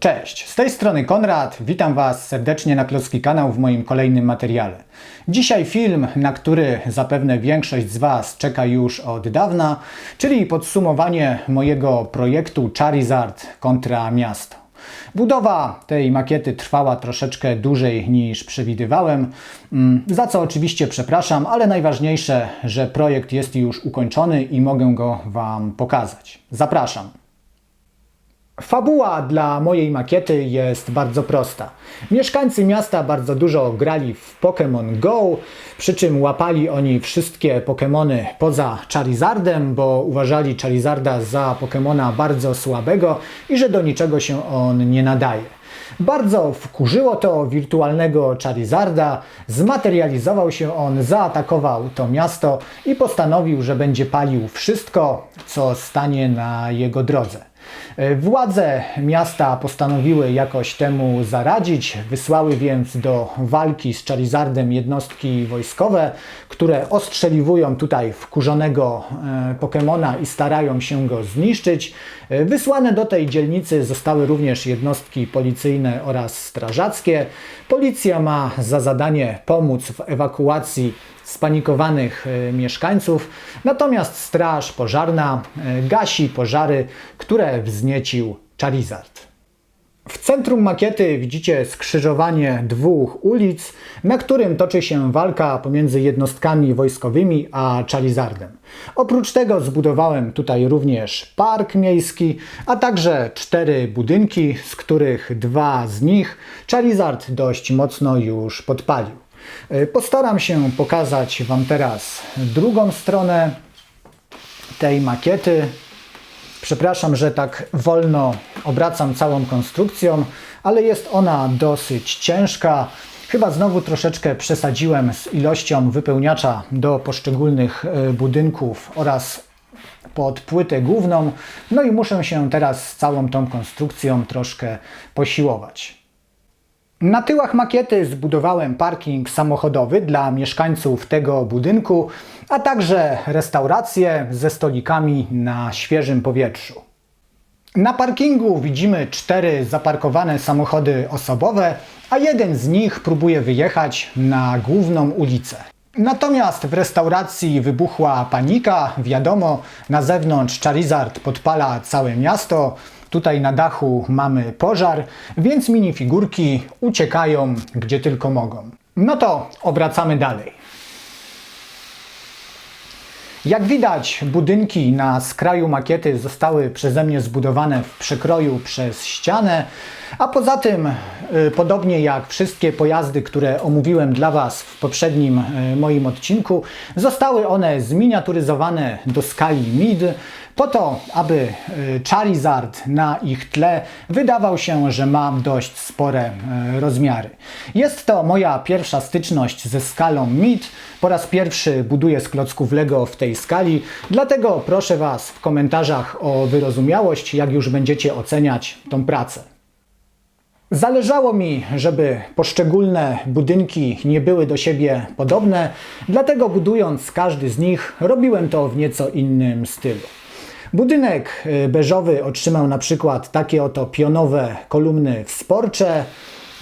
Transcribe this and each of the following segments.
Cześć, z tej strony Konrad, witam Was serdecznie na Klocki Kanał w moim kolejnym materiale. Dzisiaj film, na który zapewne większość z Was czeka już od dawna, czyli podsumowanie mojego projektu Charizard kontra miasto. Budowa tej makiety trwała troszeczkę dłużej niż przewidywałem, mm, za co oczywiście przepraszam, ale najważniejsze, że projekt jest już ukończony i mogę go Wam pokazać. Zapraszam. Fabuła dla mojej makiety jest bardzo prosta. Mieszkańcy miasta bardzo dużo grali w Pokémon Go, przy czym łapali oni wszystkie Pokémony poza Charizardem, bo uważali Charizarda za Pokémona bardzo słabego i że do niczego się on nie nadaje. Bardzo wkurzyło to wirtualnego Charizarda, zmaterializował się on, zaatakował to miasto i postanowił, że będzie palił wszystko, co stanie na jego drodze. Władze miasta postanowiły jakoś temu zaradzić, wysłały więc do walki z Charizardem jednostki wojskowe, które ostrzeliwują tutaj wkurzonego e, Pokemona i starają się go zniszczyć. E, Wysłane do tej dzielnicy zostały również jednostki policyjne oraz strażackie. Policja ma za zadanie pomóc w ewakuacji spanikowanych e, mieszkańców, natomiast straż pożarna e, gasi pożary, które wzniecił Charizard. W centrum makiety widzicie skrzyżowanie dwóch ulic, na którym toczy się walka pomiędzy jednostkami wojskowymi a Charizardem. Oprócz tego zbudowałem tutaj również park miejski, a także cztery budynki, z których dwa z nich Charizard dość mocno już podpalił. E, Postaram się pokazać Wam teraz drugą stronę tej makiety. Przepraszam, że tak wolno obracam całą konstrukcją, ale jest ona dosyć ciężka. Chyba znowu troszeczkę przesadziłem z ilością wypełniacza do poszczególnych e, budynków oraz pod płytę główną. No i muszę się teraz z całą tą konstrukcją troszkę posiłować. Na tyłach makiety zbudowałem parking samochodowy dla mieszkańców tego budynku, a także restaurację ze stolikami na świeżym powietrzu. Na parkingu widzimy cztery zaparkowane samochody osobowe, a jeden z nich próbuje wyjechać na główną ulicę. Natomiast w restauracji wybuchła panika, wiadomo, na zewnątrz Charizard podpala całe miasto, tutaj na dachu mamy pożar, więc minifigurki uciekają gdzie tylko mogą. No to obracamy dalej. Jak widać, budynki na skraju makiety zostały przeze mnie zbudowane w przekroju przez ścianę, a poza tym, y, podobnie jak wszystkie pojazdy, które omówiłem dla Was w poprzednim y, moim odcinku, zostały one zminiaturyzowane do skali mid, po to, aby y, Charizard na ich tle wydawał się, że ma dość spore y, rozmiary. Jest to moja pierwsza styczność ze skalą mid. Po raz pierwszy buduję z klocków Lego w tej skali, dlatego proszę Was w komentarzach o wyrozumiałość, jak już będziecie oceniać tą pracę. Zależało mi, żeby poszczególne budynki nie były do siebie podobne, dlatego budując każdy z nich, robiłem to w nieco innym stylu. Budynek y, beżowy otrzymał na przykład takie oto pionowe kolumny wsporcze.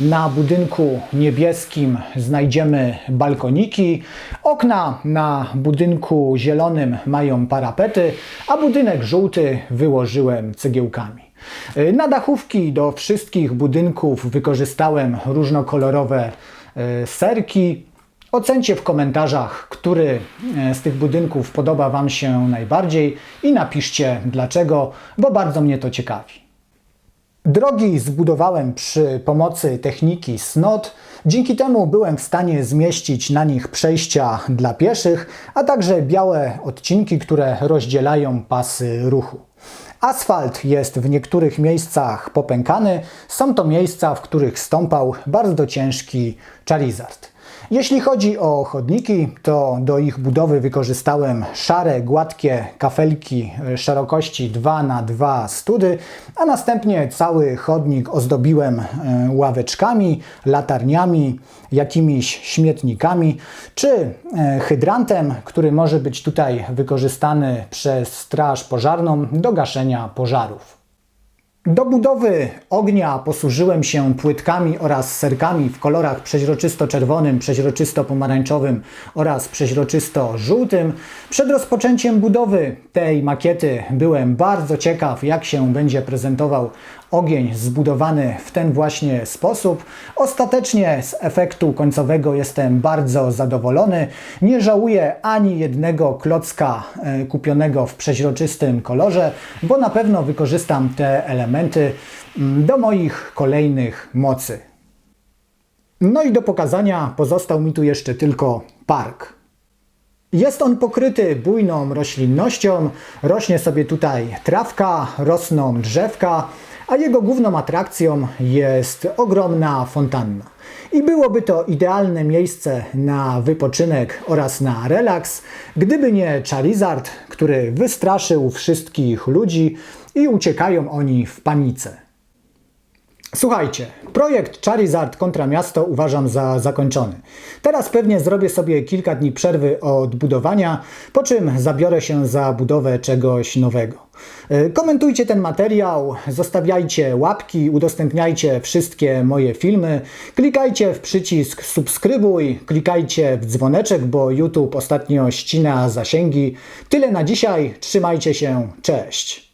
Na budynku niebieskim znajdziemy balkoniki. Okna na budynku zielonym mają parapety, a budynek żółty wyłożyłem cegiełkami. Y, Na dachówki do wszystkich budynków wykorzystałem różnokolorowe y, serki. Ocencie w komentarzach, który e, z tych budynków podoba Wam się najbardziej i napiszcie dlaczego, bo bardzo mnie to ciekawi. Drogi zbudowałem przy pomocy techniki SNOT. Dzięki temu byłem w stanie zmieścić na nich przejścia dla pieszych, a także białe odcinki, które rozdzielają pasy ruchu. Asfalt jest w niektórych miejscach popękany. Są to miejsca, w których stąpał bardzo ciężki Charizard. Jeśli chodzi o chodniki, to do ich budowy wykorzystałem szare, gładkie kafelki szerokości 2 na 2 study, a następnie cały chodnik ozdobiłem e, ławeczkami, latarniami, jakimiś śmietnikami czy e, hydrantem, który może być tutaj wykorzystany przez straż pożarną do gaszenia pożarów. Do budowy ognia posłużyłem się płytkami oraz serkami w kolorach przeźroczysto-czerwonym, przeźroczysto-pomarańczowym oraz przeźroczysto-żółtym. Przed rozpoczęciem budowy tej makiety byłem bardzo ciekaw, jak się będzie prezentował ogień zbudowany w ten właśnie sposób. Ostatecznie z efektu końcowego jestem bardzo zadowolony. Nie żałuję ani jednego klocka e, kupionego w przeźroczystym kolorze, bo na pewno wykorzystam te elementy mm, do moich kolejnych mocy. No i do pokazania pozostał mi tu jeszcze tylko park. Jest on pokryty bujną roślinnością, rośnie sobie tutaj trawka, rosną drzewka, a jego główną atrakcją jest ogromna fontanna. I byłoby to idealne miejsce na wypoczynek oraz na relaks, gdyby nie Charizard, który wystraszył wszystkich ludzi i uciekają oni w panice. Słuchajcie, projekt Charizard kontra miasto uważam za zakończony. Teraz pewnie zrobię sobie kilka dni przerwy od budowania, po czym zabiorę się za budowę czegoś nowego. Y, Komentujcie ten materiał, zostawiajcie łapki, udostępniajcie wszystkie moje filmy, klikajcie w przycisk subskrybuj, klikajcie w dzwoneczek, bo YouTube ostatnio ścina zasięgi. Tyle na dzisiaj, trzymajcie się, cześć!